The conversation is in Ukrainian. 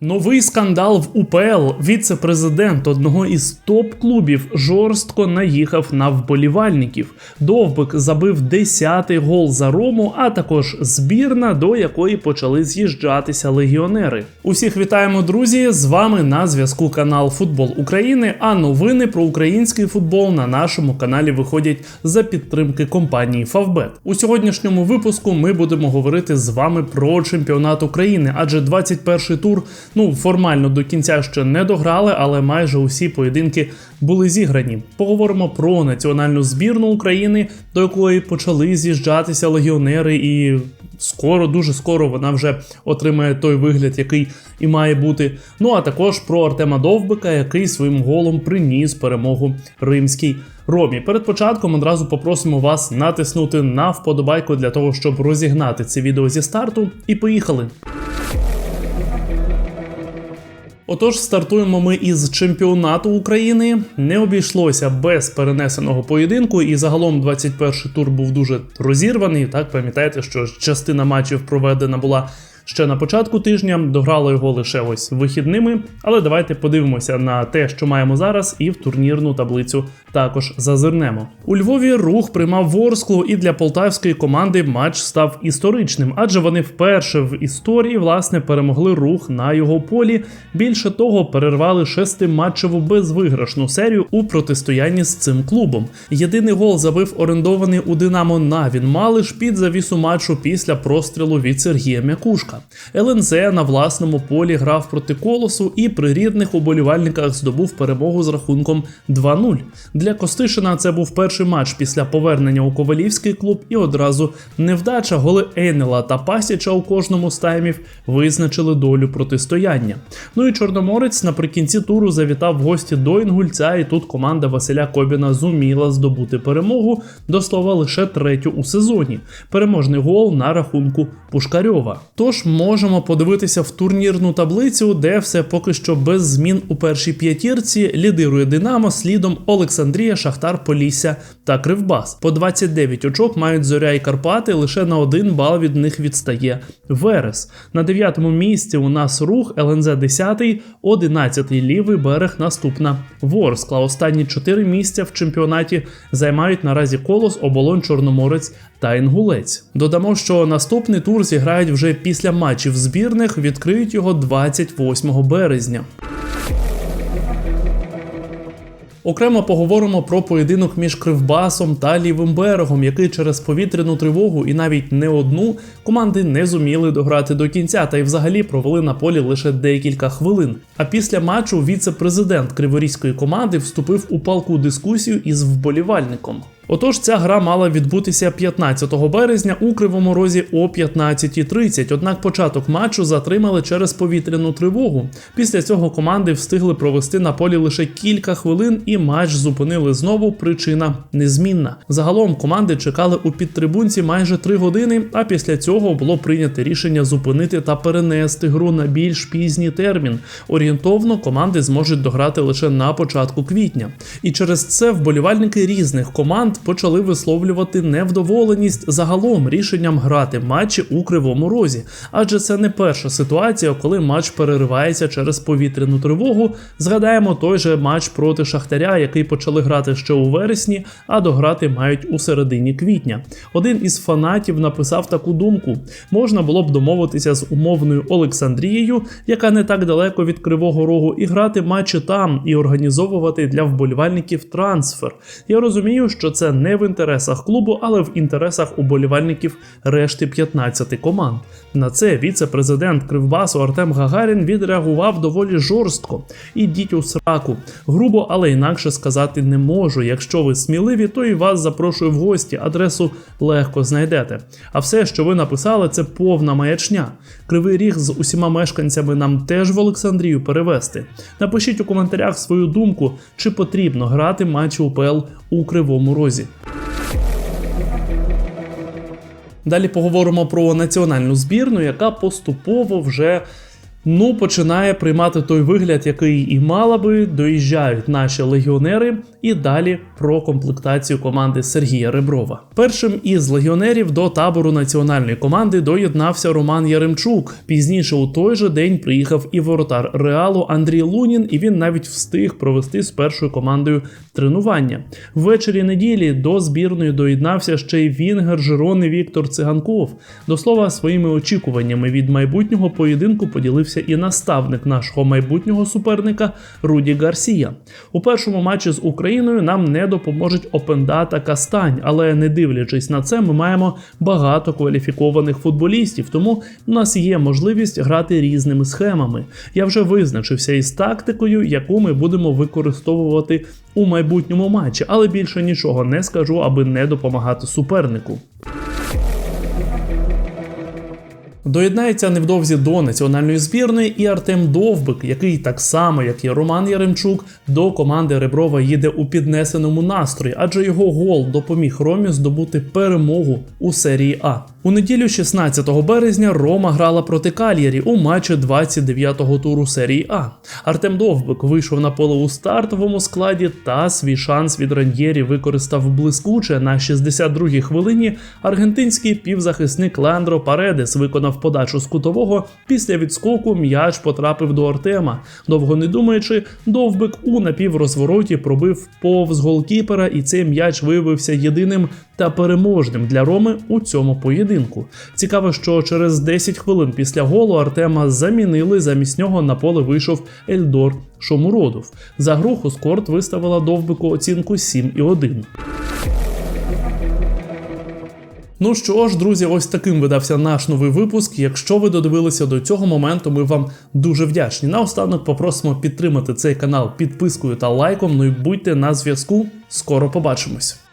Новий скандал в УПЛ. Віце-президент одного із топ-клубів жорстко наїхав на вболівальників. Довбик забив 10-й гол за Рому, а також збірна, до якої почали з'їжджатися легіонери. Усіх вітаємо, друзі! З вами на зв'язку канал Футбол України. А новини про український футбол на нашому каналі виходять за підтримки компанії Фавбет. У сьогоднішньому випуску ми будемо говорити з вами про чемпіонат України, адже 21-й тур. Ну, формально до кінця ще не дограли, але майже усі поєдинки були зіграні. Поговоримо про національну збірну України, до якої почали з'їжджатися легіонери, і скоро, дуже скоро вона вже отримає той вигляд, який і має бути. Ну а також про Артема Довбика, який своїм голом приніс перемогу римській. Ромі, перед початком одразу попросимо вас натиснути на вподобайку для того, щоб розігнати це відео зі старту. І поїхали! Отож, стартуємо ми із чемпіонату України. Не обійшлося без перенесеного поєдинку, і загалом 21-й тур був дуже розірваний. Так пам'ятаєте, що частина матчів проведена була ще на початку тижня, дограли його лише ось вихідними. Але давайте подивимося на те, що маємо зараз, і в турнірну таблицю також зазирнемо. У Львові рух приймав Ворсклу, і для полтавської команди матч став історичним, адже вони вперше в історії власне перемогли рух на його полі. Більше того, перервали шестиматчеву безвиграшну серію у протистоянні з цим клубом. Єдиний гол забив орендований у Динамо Навін Малиш під завісу матчу після прострілу від Сергія Мякушка. ЛНЗ на власному полі грав проти колосу і при рідних уболівальниках здобув перемогу з рахунком 2-0. Для Костишина це був перший матч після повернення у Ковалівський клуб, і одразу невдача голи Ейнела та Пасіча у кожному з таймів визначили долю протистояння. Ну і Чорноморець наприкінці туру завітав в гості до Інгульця, і тут команда Василя Кобіна зуміла здобути перемогу до слова лише третю у сезоні. Переможний гол на рахунку Пушкарьова. Тож можемо подивитися в турнірну таблицю, де все поки що без змін у першій п'ятірці лідирує Динамо слідом Олександрія, Шахтар, Полісся та Кривбас. По 29 очок мають Зоря і Карпати. Лише на один бал від них відстає Верес. На дев'ятому місці у нас рух ЛНЗ 10, 11 лівий берег. Наступна Ворскла. Останні чотири місця в чемпіонаті займають наразі колос, оболонь, Чорноморець та Інгулець. Додамо, що наступний тур зіграють вже після матчів збірних, відкриють його 28 березня. Окремо поговоримо про поєдинок між Кривбасом та лівим берегом, який через повітряну тривогу і навіть не одну команди не зуміли дограти до кінця, та й взагалі провели на полі лише декілька хвилин. А після матчу віце-президент криворізької команди вступив у палку дискусію із вболівальником. Отож, ця гра мала відбутися 15 березня у Кривому Розі о 15.30, Однак початок матчу затримали через повітряну тривогу. Після цього команди встигли провести на полі лише кілька хвилин, і матч зупинили знову. Причина незмінна. Загалом команди чекали у підтрибунці майже 3 години. А після цього було прийнято рішення зупинити та перенести гру на більш пізній термін. Орієнтовно команди зможуть дограти лише на початку квітня. І через це вболівальники різних команд почали висловлювати невдоволеність загалом рішенням грати матчі у кривому розі, адже це не перша ситуація, коли матч переривається через повітряну тривогу. Згадаємо той же матч проти Шахтаря, який почали грати ще у вересні, а дограти мають у середині квітня. Один із фанатів написав таку думку: можна було б домовитися з умовною Олександрією, яка не так далеко від Кривого Рогу, і грати матчі там, і організовувати для вболівальників трансфер. Я розумію, що це це не в інтересах клубу, але в інтересах уболівальників решти 15 команд. На це віце-президент Кривбасу Артем Гагарін відреагував доволі жорстко. Ідіть у сраку. Грубо, але інакше сказати не можу. Якщо ви сміливі, то і вас запрошую в гості. Адресу легко знайдете. А все, що ви написали, це повна маячня. Кривий ріг з усіма мешканцями нам теж в Олександрію перевести. Напишіть у коментарях свою думку, чи потрібно грати матчі УПЛ у Кривому Розі. Далі поговоримо про національну збірну, яка поступово вже ну починає приймати той вигляд, який і мала би. Доїжджають наші легіонери. І далі про комплектацію команди Сергія Реброва. Першим із легіонерів до табору національної команди доєднався Роман Яремчук. Пізніше у той же день приїхав і воротар Реалу Андрій Лунін, і він навіть встиг провести з першою командою тренування. Ввечері неділі до збірної доєднався ще й Вінгер Жирони Віктор Циганков. До слова, своїми очікуваннями від майбутнього поєдинку поділився і наставник нашого майбутнього суперника Руді Гарсія. У першому матчі з Україною нам не допоможуть Опенда та Кастань, але не дивлячись на це, ми маємо багато кваліфікованих футболістів, тому у нас є можливість грати різними схемами. Я вже визначився із тактикою, яку ми будемо використовувати у майбутньому матчі, але більше нічого не скажу, аби не допомагати супернику. Доєднається невдовзі до національної збірної і Артем Довбик, який так само, як і Роман Яремчук, до команди Реброва їде у піднесеному настрої, адже його гол допоміг Ромі здобути перемогу у серії А. У неділю 16 березня Рома грала проти Кальєрі у матчі 29-го туру серії А. Артем Довбик вийшов на поле у стартовому складі та свій шанс від Раньєрі використав блискуче на 62-й хвилині. Аргентинський півзахисник Ландро Паредес виконав подачу з кутового. Після відскоку м'яч потрапив до Артема. Довго не думаючи, довбик у напіврозвороті пробив повз голкіпера, і цей м'яч виявився єдиним та переможним для Роми у цьому поєдинку. Цікаво, що через 10 хвилин після голу Артема замінили. Замість нього на поле вийшов Ельдор Шомуродов. За гру Хускорт виставила довбику оцінку 7,1. Ну що ж, друзі, ось таким видався наш новий випуск. Якщо ви додивилися до цього моменту, ми вам дуже вдячні. Наостанок попросимо підтримати цей канал підпискою та лайком. Ну і будьте на зв'язку. Скоро побачимось.